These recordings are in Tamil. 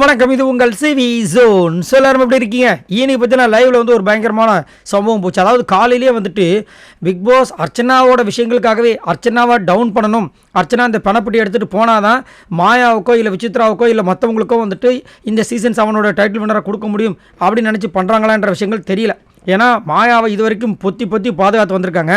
வணக்கம். இது உங்கள் சிவி ஜோன். ஸோ எல்லாரும் எப்படி இருக்கீங்க? இன்னைக்கு பார்த்தீங்கன்னா லைவில் வந்து ஒரு பயங்கரமான சம்பவம் போச்சு. அதாவது காலையிலேயே வந்துட்டு பிக் பாஸ் அர்ச்சனாவோட விஷயங்களுக்காகவே அர்ச்சனாவை டவுன் பண்ணணும். அர்ச்சனா இந்த பணப்பட்டி எடுத்துகிட்டு போனாதான் மாயாவுக்கோ இல்லை விசித்ராவுக்கோ இல்லை மற்றவங்களுக்கோ வந்துட்டு இந்த சீசன் செவனோட டைட்டில் வினரை கொடுக்க முடியும். அப்படின்னு நினச்சி பண்ணுறாங்களான்ற விஷயங்கள் தெரியல. ஏன்னா மாயாவை இது வரைக்கும் பொத்தி பொத்தி பாதுகாத்து வந்திருக்காங்க.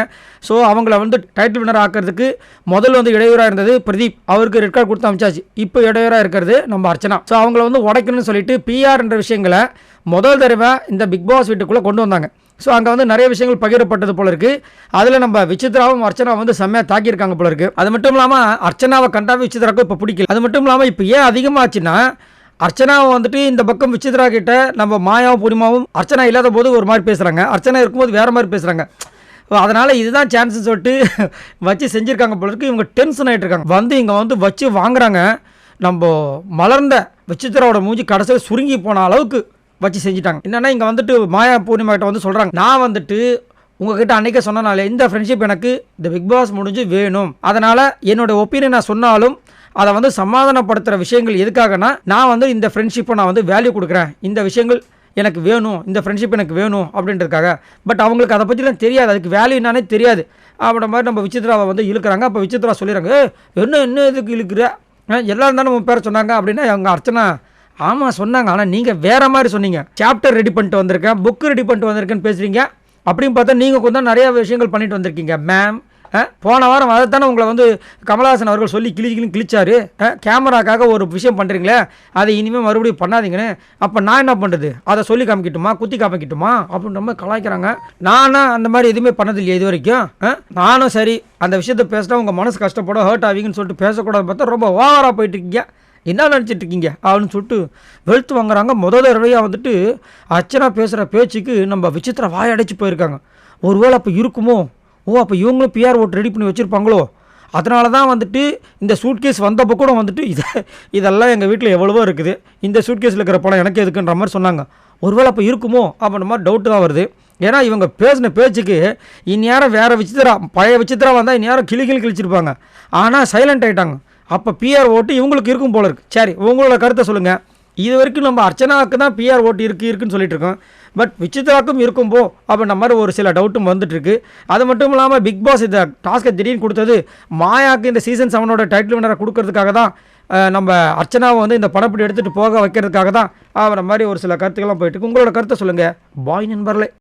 ஸோ அவங்கள வந்து டைட்டில் வினர் ஆக்கிறதுக்கு முதல்ல வந்து இடையூறாக இருந்தது பிரதீப். அவருக்கு ரெட் கார்டு கொடுத்து அமைச்சாச்சு. இப்போ இடையூறாக இருக்கிறது நம்ம அர்ச்சனா. ஸோ அவங்கள வந்து உடைக்கணும்னு சொல்லிட்டு பிஆர்ன்ற விஷயங்களை முதல் தடவை இந்த பிக் பாஸ் வீட்டுக்குள்ளே கொண்டு வந்தாங்க. ஸோ அங்கே வந்து நிறைய விஷயங்கள் பகிரப்பட்டது போல இருக்குது அதில் நம்ம விசித்ராவும் அர்ச்சனா வந்து செம்மையாக தாக்கியிருக்காங்க போல இருக்குது அது மட்டும் இல்லாமல் அர்ச்சனாவை கண்டாவே விசித்ராவுக்கு இப்போ பிடிக்கல. அது மட்டும் இல்லாமல் இப்போ ஏன் அதிகமாச்சுன்னா அர்ச்சனாவை வந்துட்டு இந்த பக்கம் விசித்ரா கிட்ட நம்ம மாயாவும் பூர்ணிமாவும் அர்ச்சனா இல்லாத போது ஒரு மாதிரி பேசுகிறாங்க அர்ச்சனா இருக்கும்போது வேறு மாதிரி பேசுகிறாங்க அதனால் இதுதான் சான்ஸ்னு சொல்லிட்டு வச்சு செஞ்சுருக்காங்க போல இருக்கு. இவங்க டென்ஷன் ஆகிட்டு இருக்காங்க. வந்து இங்கே வந்து வச்சு வாங்குறாங்க. நம்ம மலர்ந்த விசித்ராவோட மூஞ்சி கடைசியில் சுருங்கி போன அளவுக்கு வச்சு செஞ்சுட்டாங்க. என்னென்னா இங்கே வந்துட்டு மாயா பூர்ணிமா கிட்ட வந்து சொல்கிறாங்க நான் வந்துட்டு உங்ககிட்ட அன்றைக்கே சொன்னனால இந்த ஃப்ரெண்ட்ஷிப் எனக்கு இந்த பிக் பாஸ் முடிஞ்சு வேணும். அதனால் என்னோட ஒப்பீனியன் நான் சொன்னாலும் அதை வந்து சமாதானப்படுத்துகிற விஷயங்கள் எதுக்காகனா நான் வந்து இந்த ஃப்ரெண்ட்ஷிப்பை நான் வந்து வேல்யூ கொடுக்குறேன். இந்த விஷயங்கள் எனக்கு வேணும் இந்த ஃப்ரெண்ட்ஷிப் எனக்கு வேணும் அப்படின்றதுக்காக. பட் அவங்களுக்கு அதை பற்றிலாம் தெரியாது. அதுக்கு வேல்யூ என்னன்னே தெரியாது. அப்படின்ற மாதிரி நம்ம விசித்ராவை வந்து இழுக்கிறாங்க. அப்போ விசித்ரா சொல்லிடுறாங்க என்ன என்ன இதுக்கு இழுக்கிற? எல்லாரும் தானே உன் பேர் சொன்னாங்க? அப்படின்னா அவங்க அர்ச்சனா ஆமாம் சொன்னாங்க. ஆனால் நீங்கள் வேறு மாதிரி சொன்னீங்க. சாப்டர் ரெடி பண்ணிட்டு வந்திருக்கேன். புக்கு ரெடி பண்ணிட்டு வந்திருக்கேன்னு பேசுகிறீங்க அப்படின்னு பார்த்தா நீங்கள் கொஞ்சம் நிறையா விஷயங்கள் பண்ணிட்டு வந்திருக்கீங்க. மேம் போன வாரம் அதைத்தானே உங்களை வந்து கமலஹாசன் அவர்கள் சொல்லி கிளி கிளி கிழிச்சாரு. கேமராக்காக ஒரு விஷயம் பண்ணுறீங்களே அதை இனிமேல் மறுபடியும் பண்ணாதீங்கன்னு. அப்போ நான் என்ன பண்ணுறது அதை சொல்லி காமிக்கட்டுமா? குத்தி காமிக்கட்டுமா? அப்படின்ற மாதிரி கலாய்க்கிறாங்க. நானும் அந்த மாதிரி எதுவுமே பண்ணது இல்லையா இது வரைக்கும் நானும் சரி அந்த விஷயத்தை பேசினா உங்கள் மனசு கஷ்டப்படும் ஹர்ட் ஆவீங்கன்னு சொல்லிட்டு பேசக்கூடாது பார்த்தா ரொம்ப ஓவராக போயிட்டு இருக்கீங்க. என்ன நினச்சிட்டு இருக்கீங்க? அப்படின்னு சொல்லிட்டு வெளுத்து வாங்குறாங்க. முதல் தடவையாக வந்துட்டு அர்ச்சனா பேசுகிற பேச்சுக்கு நம்ம விசித்திர வாயடைச்சு போயிருக்காங்க. ஒருவேளை அப்போ இருக்குமோ? ஓ அப்போ இவங்களும் பிஆர் ஓட்டு ரெடி பண்ணி வச்சுருப்பாங்களோ? அதனால தான் வந்துட்டு இந்த சூட்கேஸ் வந்தப்போ கூட வந்துட்டு இதை இதெல்லாம் எங்கள் வீட்டில் எவ்வளவோ இருக்குது. இந்த சூட்கேஸில் இருக்கிற பணம் எனக்கு எதுக்குன்ற மாதிரி சொன்னாங்க. ஒருவேளை அப்போ இருக்குமோ? அப்படின்ற மாதிரி டவுட்டு தான் வருது. ஏன்னா இவங்க பேசின பேச்சுக்கு இந்நேரம் வேறு விசித்திரா பழைய விசித்திரா வந்தால் இந்நேரம் கிளி கிளி கிழிச்சிருப்பாங்க. ஆனால் சைலண்ட் ஆகிட்டாங்க அப்போ பிஆர் ஓட்டு இவங்களுக்கு இருக்கும் போல இருக்குது சரி உங்களோட கருத்தை சொல்லுங்கள் இது வரைக்கும் நம்ம அர்ச்சனாவுக்கு தான் பிஆர் ஓட்டு இருக்குது இருக்குன்னு சொல்லிட்டு இருக்கோம். பட் விசித்ராக்கும் இருக்கும் போ அப்படின்ற மாதிரி ஒரு சில டவுட்டும் வந்துட்டுருக்கு அது மட்டும் இல்லாமல் பிக் பாஸ் இந்த டாஸ்க்கை திடீர்னு கொடுத்தது மாயாவுக்கு இந்த சீசன் செவனோட டைட்டில் வினரை கொடுக்கறதுக்காக தான் நம்ம அர்ச்சனாவை வந்து இந்த படப்பிடி எடுத்துகிட்டு போக வைக்கிறதுக்காக தான் அப்படின்ற மாதிரி ஒரு சில கருத்துக்கள்லாம் போயிட்டு உங்களோட கருத்தை சொல்லுங்கள் பாய் நண்பர்களே.